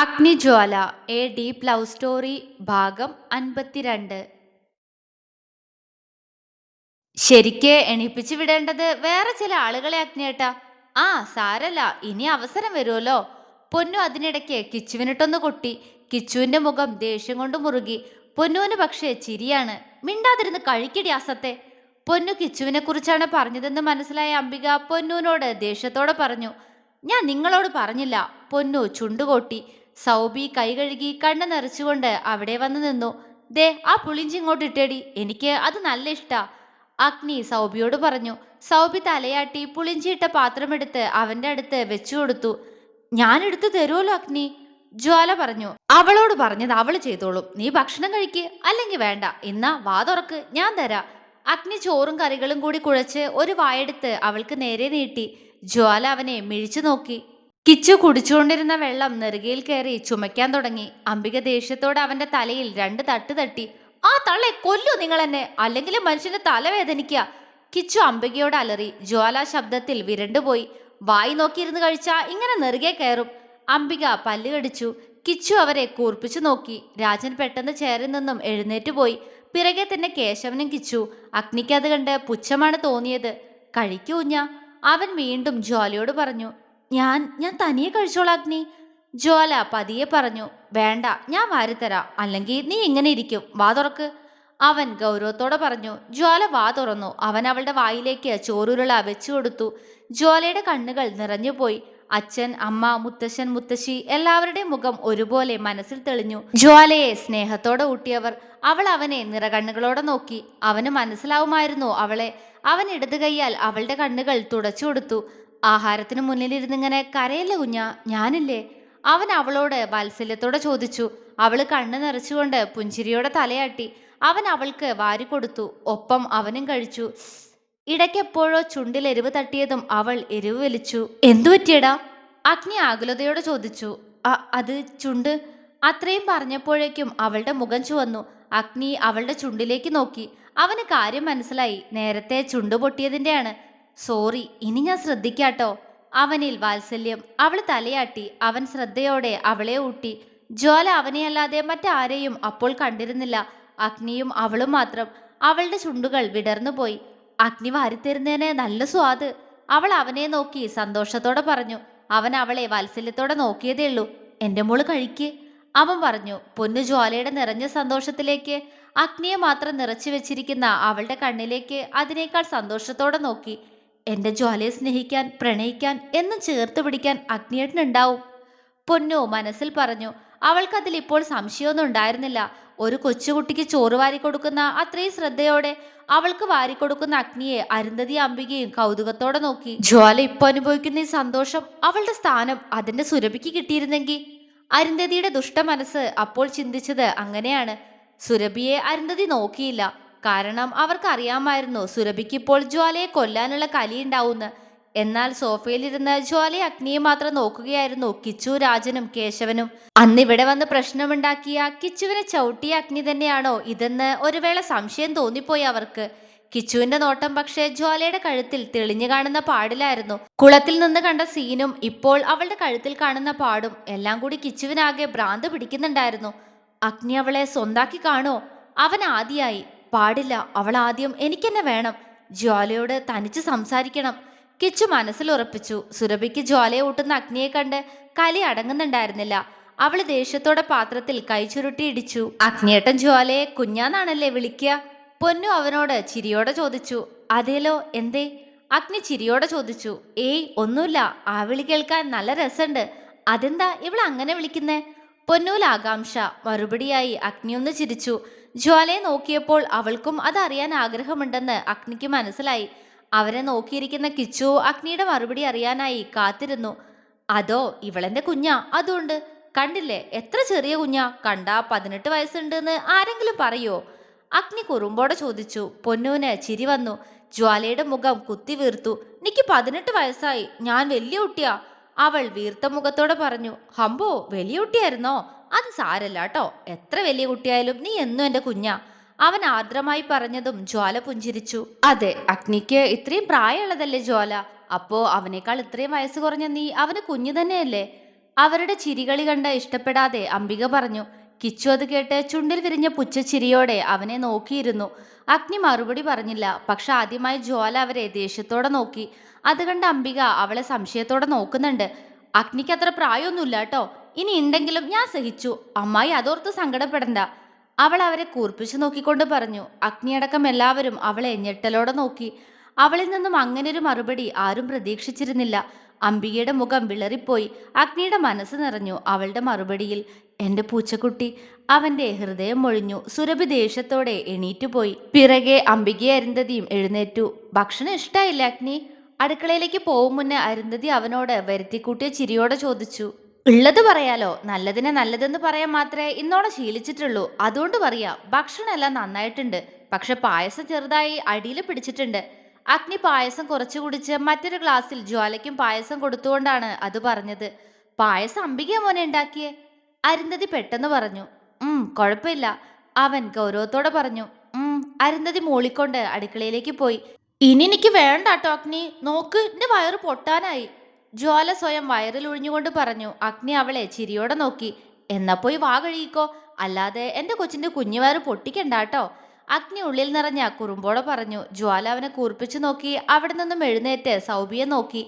അഗ്നിജ്വാല a deep love story ഭാഗം അൻപത്തിരണ്ട്. ശരിക്കേ എണീപ്പിച്ചു വിടേണ്ടത് വേറെ ചില ആളുകളെ അഗ്നിയേട്ടാ. ആ സാരല്ല ഇനി അവസരം വരുമല്ലോ പൊന്നു അതിനിടയ്ക്ക് കിച്ചുവിനിട്ടൊന്ന് കൊട്ടി. കിച്ചുവിന്റെ മുഖം ദേഷ്യം കൊണ്ട് മുറുകി. പൊന്നുവിന് പക്ഷേ ചിരിയാണ്. മിണ്ടാതിരുന്ന് കഴിക്കടി അസത്തെ. പൊന്നു കിച്ചുവിനെ കുറിച്ചാണ് പറഞ്ഞതെന്ന് മനസ്സിലായ അംബിക പൊന്നുവിനോട് ദേഷ്യത്തോടെ പറഞ്ഞു. ഞാൻ നിങ്ങളോട് പറഞ്ഞില്ല. പൊന്നു ചുണ്ടുകൊട്ടി. സൗബി കൈ കഴുകി കണ്ണ് നിറച്ചുകൊണ്ട് അവിടെ വന്നു നിന്നു. ദേ ആ പുളിഞ്ചി ഇങ്ങോട്ട് ഇട്ടേടി. എനിക്ക് അത് നല്ല ഇഷ്ടാ. അഗ്നി സൗബിയോട് പറഞ്ഞു സൗബി തലയാട്ടി പുളിഞ്ചി പുളിഞ്ചിയിട്ട പാത്രമെടുത്ത് അവന്റെ അടുത്ത് വെച്ചു കൊടുത്തു. ഞാൻ എടുത്തു തരുമല്ലോ അഗ്നി. ജ്വാല പറഞ്ഞു അവളോട് പറഞ്ഞത് അവൾ ചെയ്തോളും. നീ ഭക്ഷണം കഴിക്ക്. അല്ലെങ്കിൽ വേണ്ട. ഇന്നാ വാ തുറക്ക്. ഞാൻ തരാ. അഗ്നി ചോറും കറികളും കൂടി കുഴച്ച് ഒരു വായെടുത്ത് അവൾക്ക് നേരെ നീട്ടി. ജ്വാല അവനെ മിഴിച്ചു നോക്കി. കിച്ചു കുടിച്ചുകൊണ്ടിരുന്ന വെള്ളം നെറുകയിൽ കയറി ചുമയ്ക്കാൻ തുടങ്ങി. അംബിക ദേഷ്യത്തോടെ അവന്റെ തലയിൽ രണ്ട് തട്ട് തട്ടി. ആ തള്ളെ കൊല്ലു നിങ്ങൾ എന്നെ അല്ലെങ്കിൽ മനുഷ്യന്റെ തലവേദനിക്ക കിച്ചു അംബികയോട് അലറി. ജ്വാല ശബ്ദത്തിൽ വിരണ്ടുപോയി. വായി നോക്കിയിരുന്ന് കഴിച്ചാ ഇങ്ങനെ നെറുകെ കയറും. അംബിക പല്ലുകടിച്ചു. കിച്ചു അവരെ കൂർപ്പിച്ചു നോക്കി. രാജൻ പെട്ടെന്ന് ചേരിൽ നിന്നും എഴുന്നേറ്റ് പോയി. പിറകെ തന്നെ കേശവനും കിച്ചു. അഗ്നിക്ക് അത് കണ്ട് പുച്ഛമാണ് തോന്നിയത്. കഴിക്കൂഞ്ഞ അവൻ വീണ്ടും ജ്വാലയോട് പറഞ്ഞു. ഞാൻ ഞാൻ തനിയെ കഴിച്ചോളാം അഗ്നി. ജ്വാല പതിയെ പറഞ്ഞു വേണ്ട ഞാൻ വാരിത്തരാം അല്ലെങ്കിൽ നീ ഇങ്ങനെ ഇരിക്കും. വാ തുറക്ക്. അവൻ ഗൗരവത്തോടെ പറഞ്ഞു ജ്വാല വാ തുറന്നു. അവൻ അവളുടെ വായിലേക്ക് ചോറുരുള വെച്ചു കൊടുത്തു. ജ്വാലയുടെ കണ്ണുകൾ നിറഞ്ഞുപോയി അച്ഛൻ അമ്മ മുത്തശ്ശൻ മുത്തശ്ശി എല്ലാവരുടെയും മുഖം ഒരുപോലെ മനസ്സിൽ തെളിഞ്ഞു. ജ്വാലയെ സ്നേഹത്തോടെ ഊട്ടിയവർ അവൾ അവനെ നിറകണ്ണുകളോടെ നോക്കി. അവന് മനസ്സിലാവുമായിരുന്നു അവളെ. അവൻ ഇടതു കൈയാൽ അവളുടെ കണ്ണുകൾ തുടച്ചു കൊടുത്തു. ആഹാരത്തിന് മുന്നിലിരുന്നിങ്ങനെ കരയല്ലേ കുഞ്ഞ? ഞാനില്ലേ. അവൻ അവളോട് വാത്സല്യത്തോടെ ചോദിച്ചു. അവൾ കണ്ണ് നിറച്ചുകൊണ്ട് പുഞ്ചിരിയോടെ തലയാട്ടി. അവൻ അവൾക്ക് വാരിക്കൊടുത്തു ഒപ്പം അവനും കഴിച്ചു. ഇടയ്ക്കെപ്പോഴോ ചുണ്ടിൽ എരിവ് തട്ടിയതും അവൾ എരിവ് വലിച്ചു. എന്തു പറ്റിയടാ? അഗ്നി ആകുലതയോടെ ചോദിച്ചു. അത് ചുണ്ട്? അത്രയും പറഞ്ഞപ്പോഴേക്കും അവളുടെ മുഖം ചുവന്നു. അഗ്നി അവളുടെ ചുണ്ടിലേക്ക് നോക്കി. അവന് കാര്യം മനസ്സിലായി. നേരത്തെ ചുണ്ട് പൊട്ടിയതിന്റെയാണ് സോറി ഇനി ഞാൻ ശ്രദ്ധിക്കാട്ടോ. അവനിൽ വാത്സല്യം. അവൾ തലയാട്ടി. അവൻ ശ്രദ്ധയോടെ അവളെ ഊട്ടി. ജ്വാല അവനെയല്ലാതെ മറ്റാരെയും അപ്പോൾ കണ്ടിരുന്നില്ല. അഗ്നിയും അവളും മാത്രം. അവളുടെ ചുണ്ടുകൾ വിടർന്നുപോയി അഗ്നി വാരിത്തരുന്നതിന് നല്ല സ്വാദ്. അവൾ അവനെ നോക്കി സന്തോഷത്തോടെ പറഞ്ഞു അവൻ അവളെ വാത്സല്യത്തോടെ നോക്കിയതേ ഉള്ളൂ. എന്റെ മോൾ കഴിക്ക്. അവൻ പറഞ്ഞു പൊന്നു ജ്വാലയുടെ നിറഞ്ഞ സന്തോഷത്തിലേക്ക്. അഗ്നിയെ മാത്രം നിറച്ചു വെച്ചിരിക്കുന്ന അവളുടെ കണ്ണിലേക്ക് അതിനേക്കാൾ സന്തോഷത്തോടെ നോക്കി. എന്റെ ജ്വാലയെ സ്നേഹിക്കാൻ പ്രണയിക്കാൻ എന്നും ചേർത്ത് പിടിക്കാൻ അഗ്നിയേട്ടനുണ്ടാവും. പൊന്നു മനസ്സിൽ പറഞ്ഞു അവൾക്കതിൽ ഇപ്പോൾ സംശയമൊന്നും ഉണ്ടായിരുന്നില്ല. ഒരു കൊച്ചുകുട്ടിക്ക് ചോറ് വാരി കൊടുക്കുന്ന അത്രയും ശ്രദ്ധയോടെ അവൾക്ക് വാരിക്കൊടുക്കുന്ന അഗ്നിയെ അരുന്ധതി അംബികയും കൗതുകത്തോടെ നോക്കി. ജ്വാല ഇപ്പൊ അനുഭവിക്കുന്ന ഈ സന്തോഷം അവളുടെ സ്ഥാനം അതിന്റെ സുരഭിക്ക് കിട്ടിയിരുന്നെങ്കിൽ അരുന്ധതിയുടെ ദുഷ്ട മനസ്സ് അപ്പോൾ ചിന്തിച്ചത് അങ്ങനെയാണ്. സുരഭിയെ അരുന്ധതി നോക്കിയില്ല. കാരണം അവർക്കറിയാമായിരുന്നു സുരഭിക്ക് ഇപ്പോൾ ജ്വാലയെ കൊല്ലാനുള്ള കലിയുണ്ടാവുന്ന്. എന്നാൽ സോഫയിലിരുന്ന് ജ്വാലയെ അഗ്നിയെ മാത്രം നോക്കുകയായിരുന്നു കിച്ചു രാജനും കേശവനും. അന്ന് ഇവിടെ വന്ന് പ്രശ്നമുണ്ടാക്കിയ കിച്ചുവിനെ ചവിട്ടിയ അഗ്നി തന്നെയാണോ ഇതെന്ന് ഒരു വേള സംശയം തോന്നിപ്പോയി അവർക്ക്. കിച്ചുവിന്റെ നോട്ടം പക്ഷേ ജ്വാലയുടെ കഴുത്തിൽ തെളിഞ്ഞു കാണുന്ന പാടിലായിരുന്നു. കുളത്തിൽ നിന്ന് കണ്ട സീനും ഇപ്പോൾ അവളുടെ കഴുത്തിൽ കാണുന്ന പാടും എല്ലാം കൂടി കിച്ചുവിനാകെ ഭ്രാന്ത് പിടിക്കുന്നുണ്ടായിരുന്നു. അഗ്നി അവളെ സ്വന്താക്കി കാണോ? അവൻ ആദിയായി. പാടില്ല അവൾ ആദ്യം എനിക്കെന്നെ വേണം. ജ്വാലയോട് തനിച്ച് സംസാരിക്കണം. കിച്ചു മനസ്സിൽ ഉറപ്പിച്ചു. സുരഭിക്ക് ജ്വാലയെ ഊട്ടുന്ന അഗ്നിയെ കണ്ട് കലി അടങ്ങുന്നുണ്ടായിരുന്നില്ല. അവൾ ദേഷ്യത്തോടെ പാത്രത്തിൽ കൈ ചുരുട്ടി ഇടിച്ചു. അഗ്നിയേട്ടൻ ജ്വാലയെ കുഞ്ഞാന്നാണല്ലേ വിളിക്കുക? പൊന്നു അവനോട് ചിരിയോടെ ചോദിച്ചു. അതേലോ എന്തേ? അഗ്നി ചിരിയോടെ ചോദിച്ചു. ഏയ് ഒന്നുമില്ല. ആ വിളി കേൾക്കാൻ നല്ല രസമുണ്ട്. അതെന്താ ഇവൾ അങ്ങനെ വിളിക്കുന്നേ? പൊന്നൂൽ ആകാംക്ഷ. മറുപടിയായി അഗ്നി ഒന്ന് ചിരിച്ചു. ജ്വാലയെ നോക്കിയപ്പോൾ അവൾക്കും അതറിയാൻ ആഗ്രഹമുണ്ടെന്ന് അഗ്നിക്ക് മനസ്സിലായി. അവരെ നോക്കിയിരിക്കുന്ന കിച്ചു അഗ്നിയുടെ മറുപടി അറിയാനായി കാത്തിരുന്നു. അതോ ഇവളെന്റെ കുഞ്ഞാ? അതുകൊണ്ട് കണ്ടില്ലേ എത്ര ചെറിയ കുഞ്ഞാ? കണ്ട പതിനെട്ട് വയസ്സുണ്ടെന്ന് ആരെങ്കിലും പറയോ? അഗ്നി കുറുമ്പോടെ ചോദിച്ചു. പൊന്നൂന് ചിരി വന്നു. ജ്വാലയുടെ മുഖം കുത്തി വീർത്തു. എനിക്ക് പതിനെട്ട് വയസ്സായി. ഞാൻ വലിയ കുട്ടിയാ. അവൾ വീർത്ത മുഖത്തോടെ പറഞ്ഞു. ഹംബോ വലിയ കുട്ടിയായിരുന്നോ? അത് സാരല്ല കേട്ടോ. എത്ര വലിയ കുട്ടിയായാലും നീ എന്നും എന്റെ കുഞ്ഞാ. അവൻ ആർദ്രമായി പറഞ്ഞതും ജ്വാല പുഞ്ചിരിച്ചു. അതെ അഗ്നിക്ക് ഇത്രയും പ്രായമുള്ളതല്ലേ ജ്വാല? അപ്പോ അവനേക്കാൾ ഇത്രയും വയസ്സ് കുറഞ്ഞ നീ അവന് കുഞ്ഞു തന്നെയല്ലേ? അവരുടെ ചിരികളി കണ്ട് ഇഷ്ടപ്പെടാതെ അംബിക പറഞ്ഞു കിച്ചു അത് കേട്ട് ചുണ്ടിൽ വിരിഞ്ഞ പുച്ഛച്ചിരിയോടെ അവനെ നോക്കിയിരുന്നു. അഗ്നി മറുപടി പറഞ്ഞില്ല. പക്ഷെ ആദ്യമായി ജ്വാല അവരെ ദേഷ്യത്തോടെ നോക്കി. അത് കണ്ട് അംബിക അവളെ സംശയത്തോടെ നോക്കുന്നുണ്ട്. അഗ്നിക്ക് അത്ര പ്രായമൊന്നുമില്ല കേട്ടോ. ഇനി ഉണ്ടെങ്കിലും ഞാൻ സഹിച്ചു. അമ്മായി അതോർത്ത് സങ്കടപ്പെടണ്ട. അവൾ അവരെ കൂർപ്പിച്ചു നോക്കിക്കൊണ്ട് പറഞ്ഞു അഗ്നിയടക്കം എല്ലാവരും അവളെ ഞെട്ടലോടെ നോക്കി. അവളിൽ നിന്നും അങ്ങനൊരു മറുപടി ആരും പ്രതീക്ഷിച്ചിരുന്നില്ല. അംബികയുടെ മുഖം വിളറിപ്പോയി. അഗ്നിയുടെ മനസ്സ് നിറഞ്ഞു. അവളുടെ മറുപടിയിൽ എന്റെ പൂച്ചക്കുട്ടി അവന്റെ ഹൃദയം മൊഴിഞ്ഞു. സുരഭി ദേഷ്യത്തോടെ എണീറ്റുപോയി പിറകെ അംബികയെ അരുന്ധതിയും എഴുന്നേറ്റു. ഭക്ഷണം ഇഷ്ടായില്ല അഗ്നി? അടുക്കളയിലേക്ക് പോകും മുന്നേ അരുന്ധതി അവനോട് വരുത്തിക്കൂട്ടിയ ചിരിയോടെ ചോദിച്ചു. ഉള്ളത് പറയാലോ. നല്ലതിനെ നല്ലതെന്ന് പറയാൻ മാത്രമേ ഇന്നോടെ ശീലിച്ചിട്ടുള്ളൂ. അതുകൊണ്ട് പറയാ ഭക്ഷണം എല്ലാം നന്നായിട്ടുണ്ട്. പക്ഷെ പായസം ചെറുതായി അടിയിൽ പിടിച്ചിട്ടുണ്ട്. അഗ്നി പായസം കുറച്ചു കുടിച്ച് മറ്റൊരു ഗ്ലാസ്സിൽ ജ്വാലയ്ക്കും പായസം കൊടുത്തുകൊണ്ടാണ് അത് പറഞ്ഞത്. പായസം അംബിക മോനെ ഉണ്ടാക്കിയേ. അരുന്ധതി പെട്ടെന്ന് പറഞ്ഞു ഉം കുഴപ്പമില്ല. അവൻ ഗൗരവത്തോടെ പറഞ്ഞു ഉം അരുന്ധതി മൂളിക്കൊണ്ട് അടുക്കളയിലേക്ക് പോയി. ഇനി എനിക്ക് വേണ്ട കേട്ടോ അഗ്നി. നോക്ക് എന്റെ വയറ് പൊട്ടാനായി. ജ്വാല സ്വയം വയറിൽ ഒഴിഞ്ഞുകൊണ്ട് പറഞ്ഞു അഗ്നി അവളെ ചിരിയോടെ നോക്കി. എന്നാ പോയി വാ കഴിയിക്കോ അല്ലാതെ എന്റെ കൊച്ചിന്റെ കുഞ്ഞുവയറ് പൊട്ടിക്കണ്ട കേട്ടോ അഗ്നി ഉള്ളിൽ നിറഞ്ഞ കുറുമ്പോടെ പറഞ്ഞു ജ്വാല അവനെ കൂർപ്പിച്ചു നോക്കി. അവിടെ നിന്നും എഴുന്നേറ്റ് സൗബിയെ നോക്കി.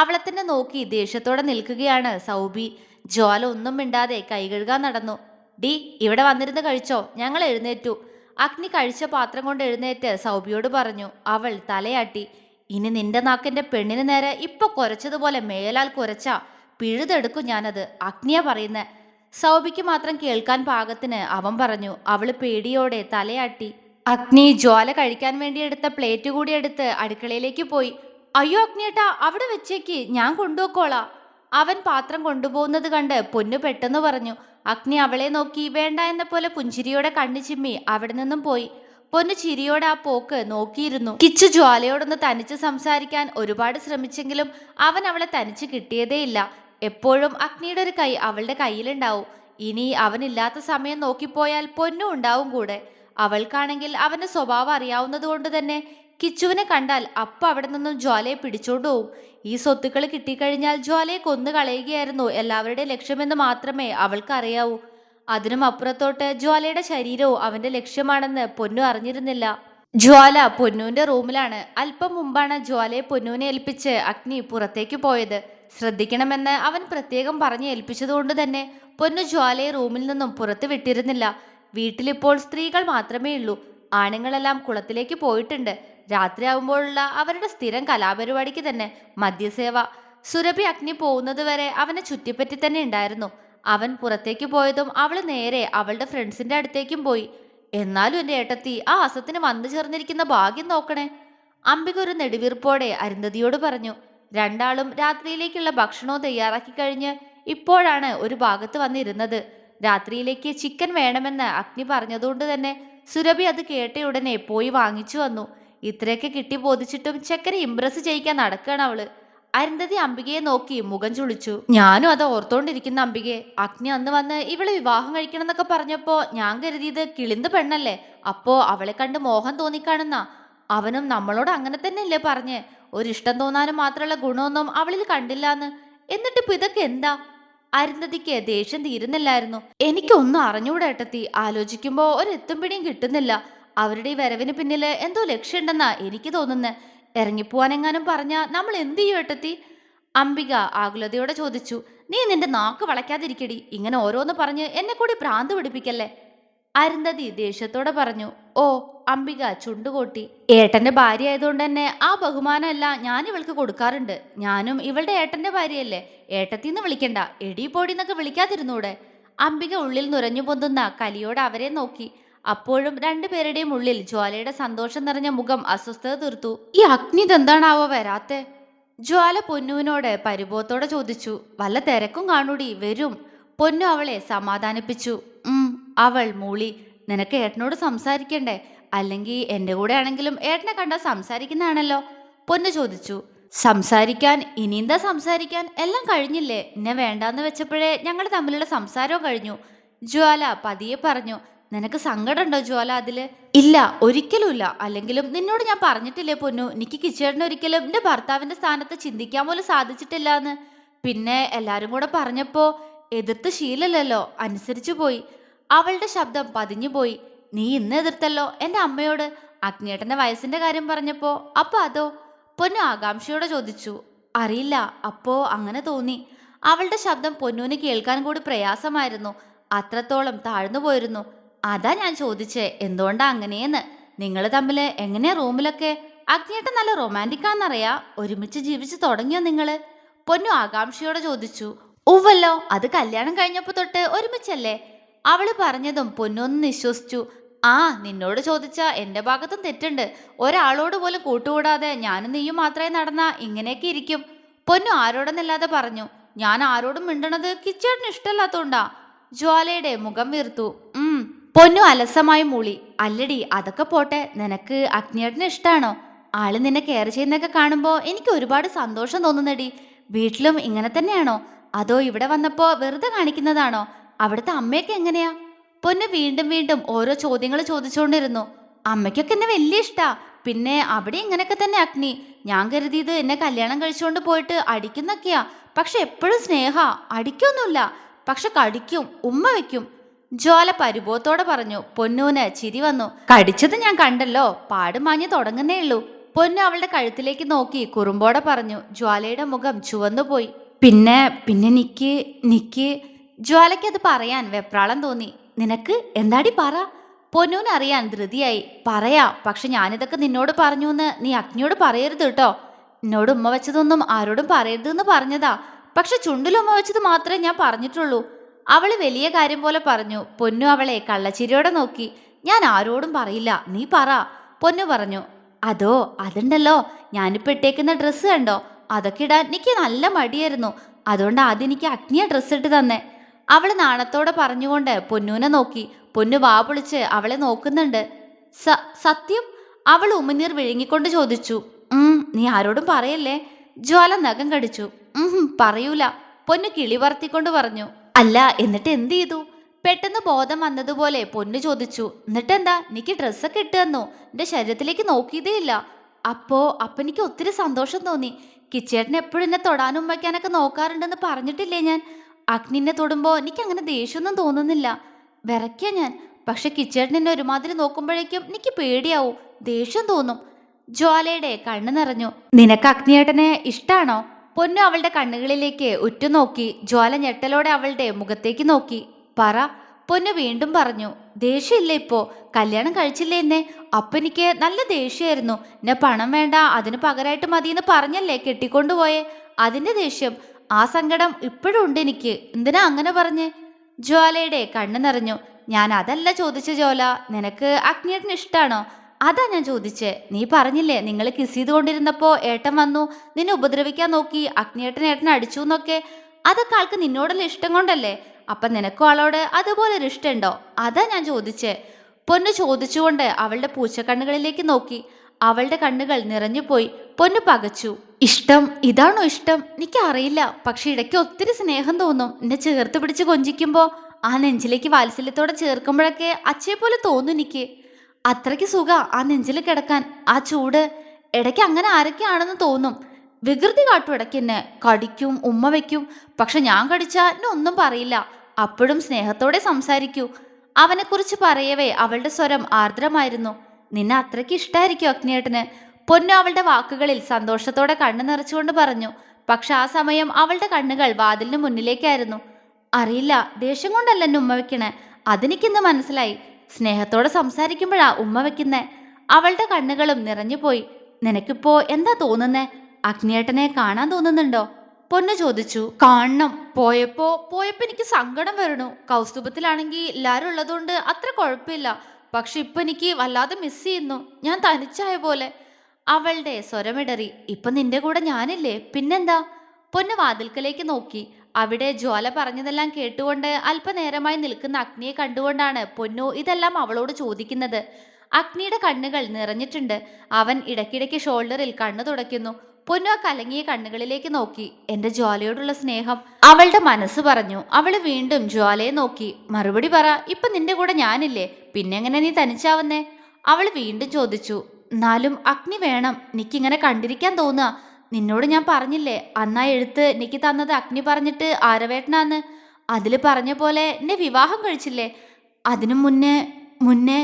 അവളെ തന്നെ നോക്കി ദേഷ്യത്തോടെ നിൽക്കുകയാണ് സൗബി. ജ്വാല ഒന്നും മിണ്ടാതെ കൈ കഴുകാൻ നടന്നു. ഡി ഇവിടെ വന്നിരുന്ന് കഴിച്ചോ. ഞങ്ങൾ എഴുന്നേറ്റു. അഗ്നി കഴിച്ച പാത്രം കൊണ്ട് എഴുന്നേറ്റ് സൗബിയോട് പറഞ്ഞു അവൾ തലയാട്ടി. ഇനി നിന്റെ നാക്കിന്റെ പെണ്ണിന് നേരെ ഇപ്പൊ കുരച്ചതുപോലെ മേലാൽ കുരച്ച പിഴുതെടുക്കും ഞാനത്. അഗ്നിയ പറയുന്ന. സൗബിക്ക് മാത്രം കേൾക്കാൻ പാകത്തിന് അവൻ പറഞ്ഞു അവൾ പേടിയോടെ തലയാട്ടി. അഗ്നി ജ്വാല കഴിക്കാൻ വേണ്ടി എടുത്ത പ്ലേറ്റ് കൂടി എടുത്ത് അടുക്കളയിലേക്ക് പോയി. അയ്യോ അഗ്നിയേട്ടാ അവിടെ വെച്ചേക്ക് ഞാൻ കൊണ്ടുപോക്കോളാം അവൻ പാത്രം കൊണ്ടുപോകുന്നത് കണ്ട് പൊന്നു പെട്ടെന്ന് പറഞ്ഞു അഗ്നി അവളെ നോക്കി വേണ്ട എന്ന പോലെ പുഞ്ചിരിയോടെ കണ്ണു ചിമ്മി അവിടെ നിന്നും പോയി. പൊന്നു ചിരിയോടെ ആ പോക്ക് നോക്കിയിരുന്നു. കിച്ചു ജ്വാലയോടൊന്ന് തനിച്ച് സംസാരിക്കാൻ ഒരുപാട് ശ്രമിച്ചെങ്കിലും അവൻ അവളെ തനിച്ച് കിട്ടിയതേയില്ല എപ്പോഴും അഗ്നിയുടെ ഒരു കൈ അവളുടെ കയ്യിലുണ്ടാവും. ഇനി അവനില്ലാത്ത സമയം നോക്കിപ്പോയാൽ പൊന്നും ഉണ്ടാവും കൂടെ. അവൾക്കാണെങ്കിൽ അവന്റെ സ്വഭാവം അറിയാവുന്നതുകൊണ്ട് തന്നെ കിച്ചുവിനെ കണ്ടാൽ അപ്പ അവിടെ നിന്നും ജ്വാലയെ പിടിച്ചോണ്ട് പോവും. ഈ സ്വത്തുക്കൾ കിട്ടിക്കഴിഞ്ഞാൽ ജ്വാലയെ കൊന്നു കളയുകയായിരുന്നു എല്ലാവരുടെ ലക്ഷ്യമെന്ന് മാത്രമേ അവൾക്ക് അറിയാവൂ അതിനും അപ്പുറത്തോട്ട് ജ്വാലയുടെ ശരീരവും അവന്റെ ലക്ഷ്യമാണെന്ന് പൊന്നു അറിഞ്ഞിരുന്നില്ല. ജ്വാല പൊന്നുവിന്റെ റൂമിലാണ്. അല്പം മുമ്പാണ് ജ്വാലയെ പൊന്നുവിനെ ഏൽപ്പിച്ച് അഗ്നി പുറത്തേക്ക് പോയത്. ശ്രദ്ധിക്കണമെന്ന് അവൻ പ്രത്യേകം പറഞ്ഞു ഏൽപ്പിച്ചതുകൊണ്ട് തന്നെ പൊന്നു ജ്വാലയെ റൂമിൽ നിന്നും പുറത്ത് വിട്ടിരുന്നില്ല. വീട്ടിലിപ്പോൾ സ്ത്രീകൾ മാത്രമേ ഉള്ളൂ. ആണുങ്ങളെല്ലാം കുളത്തിലേക്ക് പോയിട്ടുണ്ട്. രാത്രിയാവുമ്പോഴുള്ള അവരുടെ സ്ഥിരം കലാപരിപാടിക്ക് തന്നെ മദ്യസേവ. സുരഭി അഗ്നി പോകുന്നത് വരെ അവനെ ചുറ്റിപ്പറ്റി തന്നെ ഉണ്ടായിരുന്നു. അവൻ പുറത്തേക്ക് പോയതും അവൾ നേരെ അവളുടെ ഫ്രണ്ട്സിന്റെ അടുത്തേക്കും പോയി. എന്നാലും എന്റെ ഏട്ടത്തി ആ അസത്തിന് വന്നു ചേർന്നിരിക്കുന്ന ഭാഗ്യം നോക്കണേ. അംബിക ഒരു നെടുവീർപ്പോടെ അരുന്ധതിയോട് പറഞ്ഞു രണ്ടാളും രാത്രിയിലേക്കുള്ള ഭക്ഷണവും തയ്യാറാക്കി കഴിഞ്ഞ് ഇപ്പോഴാണ് ഒരു ഭാഗത്ത് വന്നിരുന്നത്. രാത്രിയിലേക്ക് ചിക്കൻ വേണമെന്ന് അഗ്നി പറഞ്ഞതുകൊണ്ട് തന്നെ സുരഭി അത് കേട്ട ഉടനെ പോയി വാങ്ങിച്ചു വന്നു. ഇത്രയൊക്കെ കിട്ടി ബോധിച്ചിട്ടും ചെക്കനെ ഇംപ്രസ് ചെയ്യിക്കാൻ നടക്കുകയാണ് അവൾ. അരുന്ധതി അംബികയെ നോക്കി മുഖം ചുളിച്ചു. ഞാനും അത് ഓർത്തോണ്ടിരിക്കുന്ന അംബികയെ അഗ്നി അന്ന് വന്ന് ഇവളെ വിവാഹം കഴിക്കണം എന്നൊക്കെ പറഞ്ഞപ്പോ ഞാൻ കരുതിയത് കിളിന്ത് പെണ്ണല്ലേ. അപ്പോ അവളെ കണ്ട് മോഹം തോന്നിക്കാണുന്ന അവനും നമ്മളോട് അങ്ങനെ തന്നെയല്ലേ പറഞ്ഞ്. ഒരിഷ്ടം തോന്നാനും മാത്രമുള്ള ഗുണമൊന്നും അവളിൽ കണ്ടില്ല എന്ന് എന്നിട്ടിപ്പോ ഇതൊക്കെ എന്താ? അരുന്ധതിക്ക് ദേഷ്യം തീരുന്നില്ലായിരുന്നു. എനിക്കൊന്നും അറിഞ്ഞൂടെ ഏട്ടത്തി. ആലോചിക്കുമ്പോ ഒരു എത്തും പിടിയും കിട്ടുന്നില്ല. അവരുടെ ഈ വരവിന് പിന്നിൽ എന്തോ ലക്ഷ്യമുണ്ടെന്നാ എനിക്ക് തോന്നുന്നത് ഇറങ്ങിപ്പോവാനെങ്ങാനും പറഞ്ഞാ നമ്മൾ എന്ത് ചെയ്യും ഏട്ടത്തി? അംബിക ആകുലതയോടെ ചോദിച്ചു നീ നിന്റെ നാക്ക് വളയ്ക്കാതിരിക്കടി ഇങ്ങനെ ഓരോന്ന് പറഞ്ഞ് എന്നെ കൂടി ഭ്രാന്ത് പിടിപ്പിക്കല്ലേ? അരുന്ധതി ദേഷ്യത്തോടെ പറഞ്ഞു ഓ അംബിക ചുണ്ടുകൂട്ടി ഏട്ടന്റെ ഭാര്യ ആയതുകൊണ്ട് തന്നെ ആ ബഹുമാനമെല്ലാം ഞാൻ ഇവൾക്ക് കൊടുക്കാറുണ്ട്. ഞാനും ഇവളുടെ ഏട്ടന്റെ ഭാര്യയല്ലേ. ഏട്ടത്തിന്ന് വിളിക്കണ്ട എടി പോടിന്നൊക്കെ വിളിക്കാതിരുന്നൂടെ? അംബിക ഉള്ളിൽ നുരഞ്ഞു പൊന്തുന്ന കലിയോട് അവരെ നോക്കി. അപ്പോഴും രണ്ടുപേരുടെയും ഉള്ളിൽ ജ്വാലയുടെ സന്തോഷം നിറഞ്ഞ മുഖം അസ്വസ്ഥത തീർത്തു. ഈ അഗ്നി ഇതെന്താണാവോ വരാത്തെ? ജ്വാല പൊന്നുവിനോട് പരിഭവത്തോടെ ചോദിച്ചു. വല്ല തിരക്കും കാണൂടി വരും. പൊന്നു അവളെ സമാധാനിപ്പിച്ചു. ഉം അവൾ മൂളി നിനക്ക് ഏട്ടനോട് സംസാരിക്കണ്ടേ? അല്ലെങ്കിൽ എന്റെ കൂടെ ആണെങ്കിലും ഏട്ടനെ കണ്ടാ സംസാരിക്കുന്നതാണല്ലോ. പൊന്നു ചോദിച്ചു. സംസാരിക്കാൻ ഇനിയെന്താ സംസാരിക്കാൻ? എല്ലാം കഴിഞ്ഞില്ലേ? എന്നെ വേണ്ടാന്ന് വെച്ചപ്പോഴേ ഞങ്ങൾ തമ്മിലുള്ള സംസാരവും കഴിഞ്ഞു. ജ്വാല പതിയെ പറഞ്ഞു. നിനക്ക് സങ്കടമുണ്ടോ ജ്വാല അതിൽ? ഇല്ല ഒരിക്കലും ഇല്ല അല്ലെങ്കിലും നിന്നോട് ഞാൻ പറഞ്ഞിട്ടില്ലേ പൊന്നു എനിക്ക് കിച്ചേട്ടന് ഒരിക്കലും എന്റെ ഭർത്താവിന്റെ സ്ഥാനത്ത് ചിന്തിക്കാൻ പോലും സാധിച്ചിട്ടില്ല എന്ന് പിന്നെ എല്ലാരും കൂടെ പറഞ്ഞപ്പോ എതിർത്ത് ശീലല്ലല്ലോ അനുസരിച്ചു പോയി. അവളുടെ ശബ്ദം പതിഞ്ഞു പോയി. നീ ഇന്ന് എതിർത്തല്ലോ? എന്റെ അമ്മയോട് അഗ്നേട്ടന്റെ വയസ്സിന്റെ കാര്യം പറഞ്ഞപ്പോ അപ്പൊ അതോ? പൊന്നു ആകാംക്ഷയോടെ ചോദിച്ചു. അറിയില്ല അപ്പോ അങ്ങനെ തോന്നി. അവളുടെ ശബ്ദം പൊന്നൂന് കേൾക്കാൻ കൂടി പ്രയാസമായിരുന്നു. അത്രത്തോളം താഴ്ന്നു പോയിരുന്നു. അതാ ഞാൻ ചോദിച്ചേ എന്തുകൊണ്ടാ അങ്ങനെയെന്ന്? നിങ്ങൾ തമ്മിൽ എങ്ങനെയാ റൂമിലൊക്കെ? അഗ്നിയേട്ടൻ നല്ല റൊമാന്റിക്കാന്നറിയാ ഒരുമിച്ച് ജീവിച്ചു തുടങ്ങിയോ നിങ്ങൾ പൊന്നു ആകാംക്ഷയോടെ ചോദിച്ചു. ഉവ്വല്ലോ അത് കല്യാണം കഴിഞ്ഞപ്പോൾ തൊട്ട് ഒരുമിച്ചല്ലേ? അവൾ പറഞ്ഞതും പൊന്നൊന്ന് നിശ്വസിച്ചു. ആ നിന്നോട് ചോദിച്ച എന്റെ ഭാഗത്തും തെറ്റുണ്ട്. ഒരാളോട് പോലും കൂട്ടുകൂടാതെ ഞാനും നീയും മാത്രമേ നടന്ന ഇങ്ങനെയൊക്കെ ഇരിക്കും. പൊന്നു ആരോടെന്നില്ലാതെ പറഞ്ഞു. ഞാൻ ആരോടും മിണ്ടണത് കിച്ചേട്ടന് ഇഷ്ടമല്ലാത്തോണ്ടാ. ജ്വാലയുടെ മുഖം വീർത്തു. പൊന്നു അലസമായി മൂളി. അല്ലടി അതൊക്കെ പോട്ടെ. നിനക്ക് അഗ്നിയേട്ടനെ ഇഷ്ടാണോ? ആൾ നിന്നെ കെയർ ചെയ്യുന്നൊക്കെ കാണുമ്പോൾ എനിക്ക് ഒരുപാട് സന്തോഷം തോന്നുന്നടി. വീട്ടിലും ഇങ്ങനെ തന്നെയാണോ? അതോ ഇവിടെ വന്നപ്പോൾ വെറുതെ കാണിക്കുന്നതാണോ? അവിടുത്തെ അമ്മയൊക്കെ എങ്ങനെയാ? പൊന്നു വീണ്ടും വീണ്ടും ഓരോ ചോദ്യങ്ങൾ ചോദിച്ചുകൊണ്ടിരുന്നു. അമ്മയ്ക്കൊക്കെ എന്നെ വലിയ ഇഷ്ടാ. പിന്നെ അവിടെ ഇങ്ങനെയൊക്കെ തന്നെ അഗ്നി. ഞാൻ കരുതിയത് എന്നെ കല്യാണം കഴിച്ചുകൊണ്ട് പോയിട്ട് അടിക്കുന്നൊക്കെയാ. പക്ഷെ എപ്പോഴും സ്നേഹ. അടിക്കൊന്നുമില്ല. പക്ഷെ കടിക്കും ഉമ്മ വെക്കും ജ്വാല പരിഭവത്തോടെ പറഞ്ഞു പൊന്നൂന് ചിരി വന്നു. കടിച്ചത് ഞാൻ കണ്ടല്ലോ പാട് മാഞ്ഞു തുടങ്ങുന്നേ ഉള്ളൂ. പൊന്നു അവളുടെ കഴുത്തിലേക്ക് നോക്കി കുറുമ്പോടെ പറഞ്ഞു ജ്വാലയുടെ മുഖം ചുവന്നുപോയി പിന്നെ പിന്നെ നിക്ക് നിക്ക്. ജ്വാലയ്ക്ക് അത് പറയാൻ വെപ്രാളം തോന്നി. നിനക്ക് എന്താടി പറ? പൊന്നൂന് അറിയാൻ ധൃതിയായി. പറയാ പക്ഷെ ഞാനിതൊക്കെ നിന്നോട് പറഞ്ഞു എന്ന് നീ അഗ്നിയോട് പറയരുത് കേട്ടോ. എന്നോട് ഉമ്മ വെച്ചതൊന്നും ആരോടും പറയരുത് എന്ന് പറഞ്ഞതാ. പക്ഷെ ചുണ്ടിൽ ഉമ്മ വെച്ചത് മാത്രമേ ഞാൻ പറഞ്ഞിട്ടുള്ളൂ. അവൾ വലിയ കാര്യം പോലെ പറഞ്ഞു പൊന്നു അവളെ കള്ളച്ചിരിയോടെ നോക്കി. ഞാൻ ആരോടും പറയില്ല. നീ പറ. പൊന്നു പറഞ്ഞു അതോ അതുണ്ടല്ലോ. ഞാനിപ്പോൾ ഇട്ടേക്കുന്ന ഡ്രസ്സ് കണ്ടോ? അതൊക്കെ ഇടാൻ എനിക്ക് നല്ല മടിയായിരുന്നു. അതുകൊണ്ട് ആദ്യം എനിക്ക് അഗ്നിയ ഡ്രസ്സ് ഇട്ട് തന്നെ. അവൾ നാണത്തോടെ പറഞ്ഞുകൊണ്ട് പൊന്നൂനെ നോക്കി. പൊന്നു വാ പൊളിച്ച് അവളെ നോക്കുന്നുണ്ട്. സ സത്യം? അവൾ ഉമിനീർ വിഴുങ്ങിക്കൊണ്ട് ചോദിച്ചു നീ ആരോടും പറയല്ലേ? ജ്വാല നഖം കടിച്ചു പറയൂല. പൊന്നു കിളി പറത്തിക്കൊണ്ട് പറഞ്ഞു അല്ല എന്നിട്ട് എന്ത് ചെയ്തു? പെട്ടെന്ന് ബോധം വന്നതുപോലെ പൊന്നു ചോദിച്ചു. എന്നിട്ടെന്താ? എനിക്ക് ഡ്രസ്സൊക്കെ ഇട്ട് തന്നു. എന്റെ ശരീരത്തിലേക്ക് നോക്കിയതേ ഇല്ല. അപ്പോ അപ്പൊ എനിക്ക് ഒത്തിരി സന്തോഷം തോന്നി. കിച്ചേട്ടൻ എപ്പോഴും എന്നെ തൊടാനും വയ്ക്കാനൊക്കെ നോക്കാറുണ്ടെന്ന് പറഞ്ഞിട്ടില്ലേ ഞാൻ? അഗ്നിനെ തൊടുമ്പോൾ എനിക്ക് അങ്ങനെ ദേഷ്യമൊന്നും തോന്നുന്നില്ല. വിറയ്ക്ക ഞാൻ. പക്ഷെ കിച്ചേട്ടൻ എന്നെ ഒരുമാതിരി നോക്കുമ്പോഴേക്കും എനിക്ക് പേടിയാവും. ദേഷ്യം തോന്നും. ജ്വാലയുടെ കണ്ണു നിറഞ്ഞു. നിനക്ക് അഗ്നിയേട്ടനെ ഇഷ്ടാണോ? പൊന്നു അവളുടെ കണ്ണുകളിലേക്ക് ഉറ്റുനോക്കി ജ്വാല ഞെട്ടലോടെ അവളുടെ മുഖത്തേക്ക് നോക്കി. പറ പൊന്നു വീണ്ടും പറഞ്ഞു ദേഷ്യമില്ല ഇപ്പോ? കല്യാണം കഴിച്ചില്ലേ എന്നെ അപ്പൊ എനിക്ക് നല്ല ദേഷ്യമായിരുന്നു. എന്നെ പണം വേണ്ട അതിന് പകരമായിട്ട് മതിയെന്ന് പറഞ്ഞല്ലേ കെട്ടിക്കൊണ്ടുപോയെ? അതിന്റെ ദേഷ്യം ആ സങ്കടം ഇപ്പോഴും ഉണ്ട് എനിക്ക്. എന്തിനാ അങ്ങനെ പറഞ്ഞ്? ജ്വാലയുടെ കണ്ണു നിറഞ്ഞു. ഞാൻ അതല്ല ചോദിച്ച ജോല നിനക്ക് അഗ്നിയേട്ടന് ഇഷ്ടാണോ അതാ ഞാൻ ചോദിച്ചേ നീ പറഞ്ഞില്ലേ നിങ്ങൾ കിസ് ചെയ്തുകൊണ്ടിരുന്നപ്പോ ഏട്ടൻ വന്നു നിന്നെ ഉപദ്രവിക്കാൻ നോക്കി അഗ്നിയേട്ടൻ ഏട്ടൻ അടിച്ചു എന്നൊക്കെ. അതൊക്കെ ആൾക്ക് നിന്നോടുള്ള ഇഷ്ടം കൊണ്ടല്ലേ? അപ്പൊ നിനക്കും ആളോട് അതുപോലെ ഒരു ഇഷ്ടമുണ്ടോ? അതാ ഞാൻ ചോദിച്ചേ. പൊന്നു ചോദിച്ചുകൊണ്ട് അവളുടെ പൂച്ചക്കണ്ണുകളിലേക്ക് നോക്കി. അവളുടെ കണ്ണുകൾ നിറഞ്ഞുപോയി പൊന്നു പകച്ചു. ഇഷ്ടം ഇതാണോ ഇഷ്ടം? എനിക്ക് അറിയില്ല. പക്ഷെ ഇടയ്ക്ക് ഒത്തിരി സ്നേഹം തോന്നും. എന്നെ ചേർത്ത് പിടിച്ച് കൊഞ്ചിക്കുമ്പോ ആ നെഞ്ചിലേക്ക് വാത്സല്യത്തോടെ ചേർക്കുമ്പോഴൊക്കെ അച്ഛയെ പോലെ തോന്നും എനിക്ക്. അത്രയ്ക്ക് സുഖ ആ നെഞ്ചിൽ കിടക്കാൻ ആ ചൂട്. ഇടയ്ക്ക് അങ്ങനെ ആരൊക്കെയാണെന്ന് തോന്നും. വികൃതി കാട്ടും ഇടയ്ക്ക് എന്നെ. കടിക്കും ഉമ്മ വയ്ക്കും പക്ഷെ ഞാൻ കടിച്ചാൽ എന്നെ ഒന്നും പറയില്ല. അപ്പോഴും സ്നേഹത്തോടെ സംസാരിക്കൂ. അവനെക്കുറിച്ച് പറയവേ അവളുടെ സ്വരം ആർദ്രമായിരുന്നു. നിന്നെ അത്രയ്ക്ക് ഇഷ്ടമായിരിക്കും അഗ്നിയേട്ടന്? പൊന്നു അവളുടെ വാക്കുകളിൽ സന്തോഷത്തോടെ കണ്ണു നിറച്ചുകൊണ്ട് പറഞ്ഞു. പക്ഷെ ആ സമയം അവളുടെ കണ്ണുകൾ വാതിലിന് മുന്നിലേക്കായിരുന്നു. അറിയില്ല ദേഷ്യം കൊണ്ടല്ല എന്നെ ഉമ്മ വെക്കണേ. അതെനിക്കിന്ന് മനസ്സിലായി. സ്നേഹത്തോടെ സംസാരിക്കുമ്പോഴാ ഉമ്മ വെക്കുന്നേ. അവളുടെ കണ്ണുകളും നിറഞ്ഞുപോയി നിനക്കിപ്പോ എന്താ തോന്നുന്നേ? അഗ്നിയേട്ടനെ കാണാൻ തോന്നുന്നുണ്ടോ? പൊന്നു ചോദിച്ചു. കാണണം. പോയപ്പോ പോയപ്പോ എനിക്ക് സങ്കടം വരണു കൗസ്തുഭത്തിലാണെങ്കിൽ എല്ലാരും ഉള്ളതുകൊണ്ട് അത്ര കുഴപ്പമില്ല പക്ഷെ ഇപ്പൊ എനിക്ക് വല്ലാതെ മിസ് ചെയ്യുന്നു. ഞാൻ തനിച്ചായ പോലെ. അവളുടെ സ്വരമിടറി. ഇപ്പൊ നിന്റെ കൂടെ ഞാനില്ലേ? പിന്നെന്താ? പൊന്നു വാതിൽക്കലേക്ക് നോക്കി. അവിടെ ജ്വാല പറഞ്ഞതെല്ലാം കേട്ടുകൊണ്ട് അല്പനേരമായി നിൽക്കുന്ന അഗ്നിയെ കണ്ടുകൊണ്ടാണ് പൊന്നു ഇതെല്ലാം അവളോട് ചോദിക്കുന്നത്. അഗ്നിയുടെ കണ്ണുകൾ നിറഞ്ഞിട്ടുണ്ട്. അവൻ ഇടയ്ക്കിടയ്ക്ക് ഷോൾഡറിൽ കണ്ണു തുടയ്ക്കുന്നു. പൊന്നു ആ കലങ്ങിയ കണ്ണുകളിലേക്ക് നോക്കി. എന്റെ ജ്വാലയോടുള്ള സ്നേഹം അവളുടെ മനസ്സ് പറഞ്ഞു. അവൾ വീണ്ടും ജ്വാലയെ നോക്കി. മറുപടി പറ ഇപ്പൊ നിന്റെ കൂടെ ഞാനില്ലേ? പിന്നെ എങ്ങനെ നീ തനിച്ചാവുന്നേ? അവൾ വീണ്ടും ചോദിച്ചു. എന്നാലും അഗ്നി വേണം. എനിക്കിങ്ങനെ കണ്ടിരിക്കാൻ തോന്നുക. നിന്നോട് ഞാൻ പറഞ്ഞില്ലേ അന്നാ എഴുത്ത് എനിക്ക് തന്നത് അഗ്നി പറഞ്ഞിട്ട് ആരവേട്ടനാന്ന്. അതിൽ പറഞ്ഞ പോലെ എന്നെ വിവാഹം കഴിച്ചില്ലേ. അതിനു മുന്നേ മുന്നേ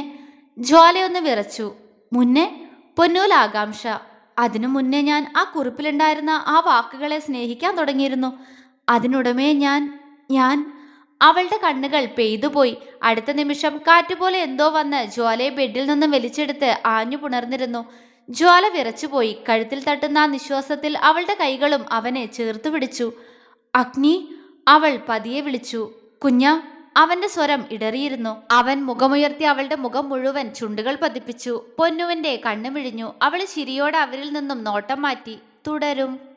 ജ്വാലയൊന്ന് വിറച്ചു. മുന്നേ പൊന്നൂൽ ആകാംക്ഷ. അതിനു മുന്നേ ഞാൻ ആ കുറിപ്പിലുണ്ടായിരുന്ന ആ വാക്കുകളെ സ്നേഹിക്കാൻ തുടങ്ങിയിരുന്നു. അതിനുടമേ ഞാൻ ഞാൻ അവളുടെ കണ്ണുകൾ പെയ്തുപോയി അടുത്ത നിമിഷം കാറ്റുപോലെ എന്തോ വന്ന് ജ്വാലയെ ബെഡിൽ നിന്നും വലിച്ചെടുത്ത് ആഞ്ഞു പുണർന്നിരുന്നു. ജ്വാല വിറച്ചുപോയി. കഴുത്തിൽ തട്ടുന്ന നിശ്വാസത്തിൽ അവളുടെ കൈകളും അവനെ ചേർത്ത് പിടിച്ചു അഗ്നി അവൾ പതിയെ വിളിച്ചു. കുഞ്ഞ അവന്റെ സ്വരം ഇടറിയിരുന്നു. അവൻ മുഖമുയർത്തി അവളുടെ മുഖം മുഴുവൻ ചുണ്ടുകൾ പതിപ്പിച്ചു. പൊന്നുവിന്റെ കണ്ണുമിഴിഞ്ഞു. അവൾ ശിരിയോടെ അവരിൽ നിന്നും നോട്ടം മാറ്റി തുടരും.